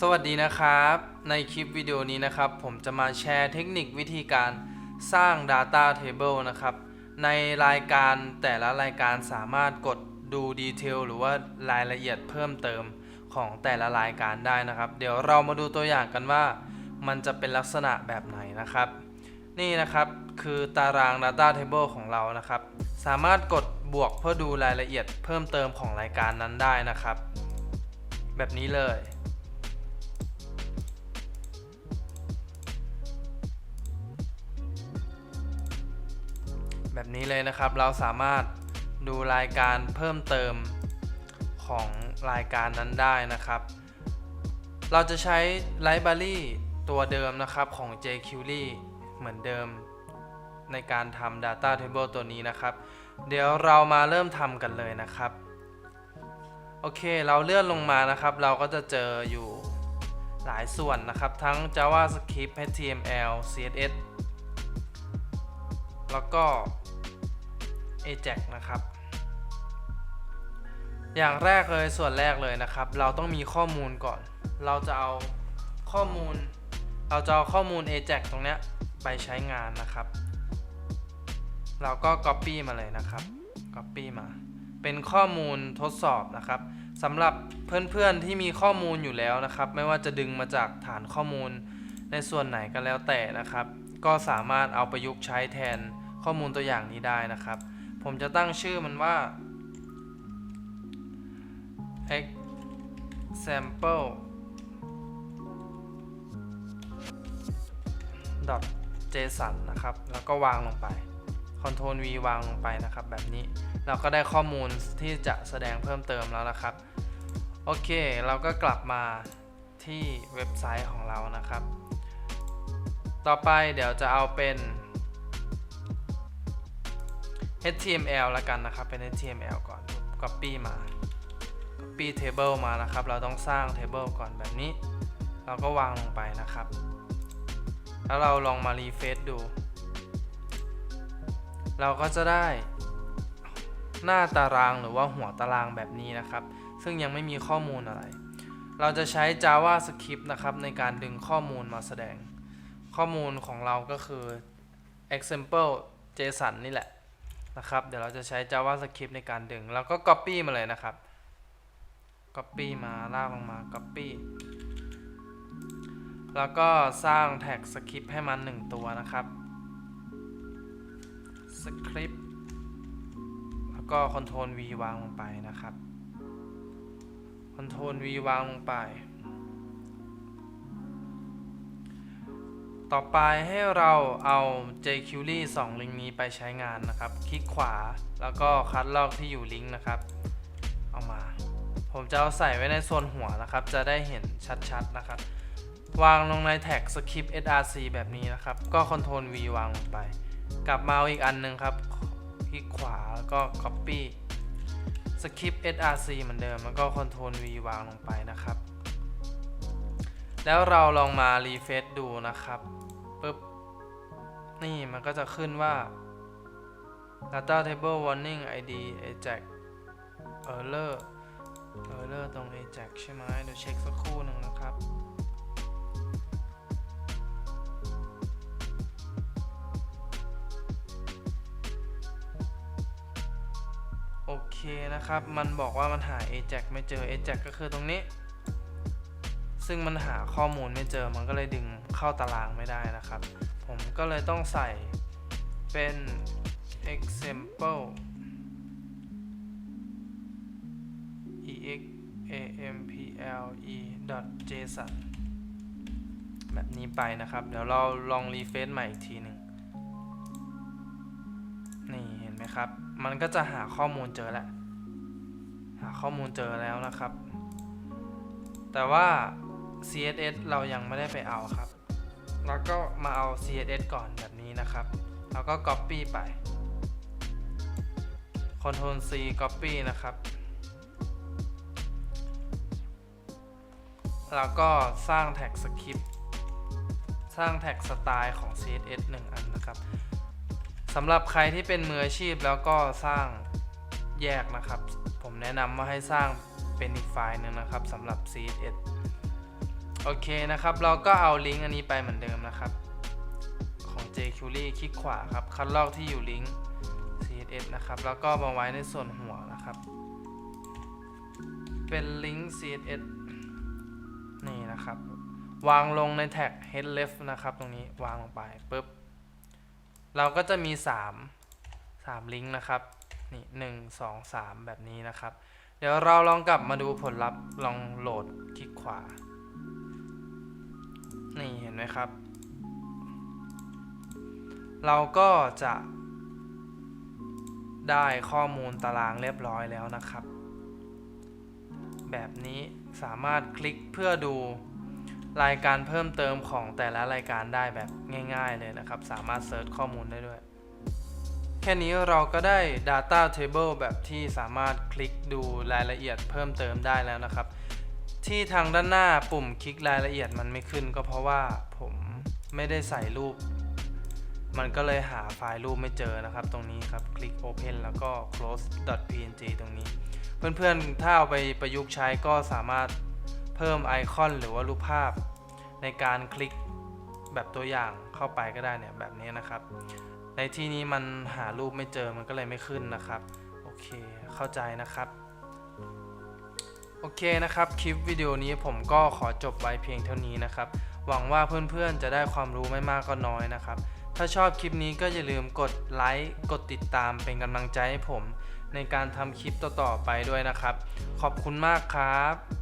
สวัสดีนะครับ ในคลิปวิดีโอนี้นะครับ ผมจะมาแชร์เทคนิควิธีการสร้าง Data Table นะครับ ในรายการแต่ละรายการสามารถกดดูดีเทลหรือว่ารายละเอียดเพิ่มเติมของแต่ละรายการได้นะครับ เดี๋ยวเรามาดูตัวอย่างกันว่า มันจะเป็นลักษณะแบบไหนนะครับ นี่นะครับคือตาราง Data Table ของเรานะครับ สามารถกดบวกเพื่อดูรายละเอียดเพิ่มเติมของรายการนั้นได้นะครับ แบบนี้เลย แบบนี้เลยนะครับ เราสามารถดูรายการเพิ่มเติมของรายการนั้นได้นะครับ เราจะใช้ Library ตัวเดิมนะครับของ jQuery เหมือนเดิมในการทำ Data Table ตัวนี้นะครับ เดี๋ยวเรามาเริ่มทำกันเลยนะครับ โอเค เราเลื่อนลงมานะครับ เราก็จะเจออยู่หลายส่วนนะครับ ทั้ง JavaScript HTML CSS แล้วก็ Ajax นะครับ อย่างแรกเลยส่วนแรกเลยนะครับ เราต้องมีข้อมูลก่อน เราจะเอาข้อมูล เราจะเอาข้อมูล Ajax ตรงเนี้ยไปใช้งานนะครับ เราก็ Copy มาเลยนะครับ Copy มา เป็นข้อมูลทดสอบนะครับสำหรับเพื่อนๆที่มีข้อมูลอยู่แล้วนะครับ ไม่ว่าจะดึงมาจากฐานข้อมูลในส่วนไหนก็แล้วแต่นะครับ ก็สามารถเอาประยุกต์ใช้แทนข้อมูลตัวอย่างนี้ได้นะครับ ผมจะตั้งชื่อมันว่า example json นะครับ แล้วก็วางลงไป Ctrl V วางลงไปนะครับ แบบนี้ เราก็ได้ข้อมูลที่จะแสดงเพิ่มเติมแล้วนะครับ โอเค เราก็กลับมาที่เว็บไซต์ของเรานะครับ ต่อไปเดี๋ยวจะเอาเป็น HTML ล้วกันนะครับ เป็น HTML ก่อน Copy มา Copy Table มานะครับ เราต้องสร้าง Table ก่อนแบบนี้ เราก็วางลงไปนะครับ แล้วเราลองมา refresh ดู เราก็จะได้ หน้าตารางหรือว่าหัวตารางแบบนี้นะครับ ซึ่งยังไม่มีข้อมูลอะไร เราจะใช้ JavaScript นะครับ ในการดึงข้อมูลมาแสดง ข้อมูลของเราก็คือ example JSON นี่แหละ นะครับ เดี๋ยวเราจะใช้ JavaScript ในการดึง แล้วก็ Copy มาเลยนะครับ Copy มาลากลงมา Copy แล้วก็สร้างแท็กสคริปต์ให้มัน 1 ตัวนะครับสคริปต์แล้วก็ Ctrl V วางลงไปนะครับ Ctrl V วางลงไป ต่อไปให้เราเอา jQuery 2 ลิงก์นี้ไปใช้งานนะครับ คลิกขวาแล้วก็คัดลอกที่อยู่ลิงก์นะครับ เอามา ผมจะเอาใส่ไว้ในส่วนหัวนะครับ จะได้เห็นชัดๆนะครับ วางลงในแท็ก script src แบบนี้นะครับ ก็ Ctrl V วางลงไป กลับมาเอาอีกอันหนึงครับ คลิกขวาแล้วก็ copy script src เหมือนเดิมแล้วก็ Ctrl V วางลงไปนะครับแล้วเราลองมา refresh ดูนะครับ นี่มันก็จะขึ้นว่า data table warning id ajax error error ตรง ajax ใช่ไหมเดี๋ยวเช็คสักครู่หนึ่งนะครับโอเคนะครับ มันบอกว่ามันหา ajax ไม่เจอ ajax ก็คือตรงนี้ ซึ่งมันหาข้อมูลไม่เจอ มันก็เลยดึงเข้าตารางไม่ได้นะครับ ผมก็เลยต้องใส่เป็น example ex ampl e json แบบนี้ไปนะครับ เดี๋ยวเราลองรีเฟซใหม่อีกทีหนึ่งนี่เห็นไหมครับ มันก็จะหาข้อมูลเจอแล้ว หาข้อมูลเจอแล้วนะครับ แต่ว่า CSS เรายังไม่ได้ไปเอาครับ แล้วก็มาเอา CSS ก่อนแบบนี้นะครับ แล้วก็ Copy ไป Ctrl C Copy นะครับ แล้วก็สร้างแท็กสคริปต์สร้างแท็กสไตล์ของ CSS 1 อันนะครับสำหรับใครที่เป็นมืออาชีพแล้วก็สร้างแยกนะครับ ผมแนะนำว่าให้สร้างเป็นอีกไฟล์หนึงนะครับสำหรับ CSS โอเคนะครับ เราก็เอาลิงก์อันนี้ไปเหมือนเดิมนะครับ ของ jQuery คลิกขวาครับ คัดลอกที่อยู่ลิงก์ css นะครับ แล้วก็มาไว้ในส่วนหัวนะครับ เป็นลิงก์ css นี่นะครับ วางลงในแท็ก head left นะครับ ตรงนี้วางลงไปปุ๊บ เราก็จะมี 3 3 ลิงก์นะครับ นี่หนึ่งสองสามแบบนี้นะครับ เดี๋ยวเราลองกลับมาดูผลลัพธ์ลองโหลดคลิกขวา มครับ เราก็จะได้ข้อมูลตารางเรียบร้อยแล้วนะครับ แบบนี้สามารถคลิกเพื่อดูรายการเพิ่มเติมของแต่ละรายการได้แบบง่าย ๆเลยนะครับ สามารถเซิร์ชข้อมูลได้ด้วย แค่นี้เราก็ได้ Data Table แบบที่สามารถคลิกดูรายละเอียดเพิ่มเติมได้แล้วนะครับ ที่ทางด้านหน้าปุ่มคลิกรายละเอียดมันไม่ขึ้นก็เพราะว่าผมไม่ได้ใส่รูป มันก็เลยหาไฟล์รูปไม่เจอนะครับ ตรงนี้ครับคลิก Open แล้วก็ close.png ตรงนี้ เพื่อนๆ ถ้าเอาไปประยุกต์ใช้ก็สามารถเพิ่มไอคอนหรือว่ารูปภาพ ในการคลิกแบบตัวอย่างเข้าไปก็ได้เนี่ยแบบนี้นะครับ ในที่นี้มันหารูปไม่เจอมันก็เลยไม่ขึ้นนะครับ โอเคเข้าใจนะครับ โอเคนะครับ คลิปวิดีโอนี้ผมก็ขอจบไว้เพียงเท่านี้นะครับ หวังว่าเพื่อนๆจะได้ความรู้ไม่มากก็น้อยนะครับ ถ้าชอบคลิปนี้ก็อย่าลืมกดไลค์ กดติดตามเป็นกำลังใจให้ผม ในการทำคลิปต่อๆไปด้วยนะครับ ขอบคุณมากครับ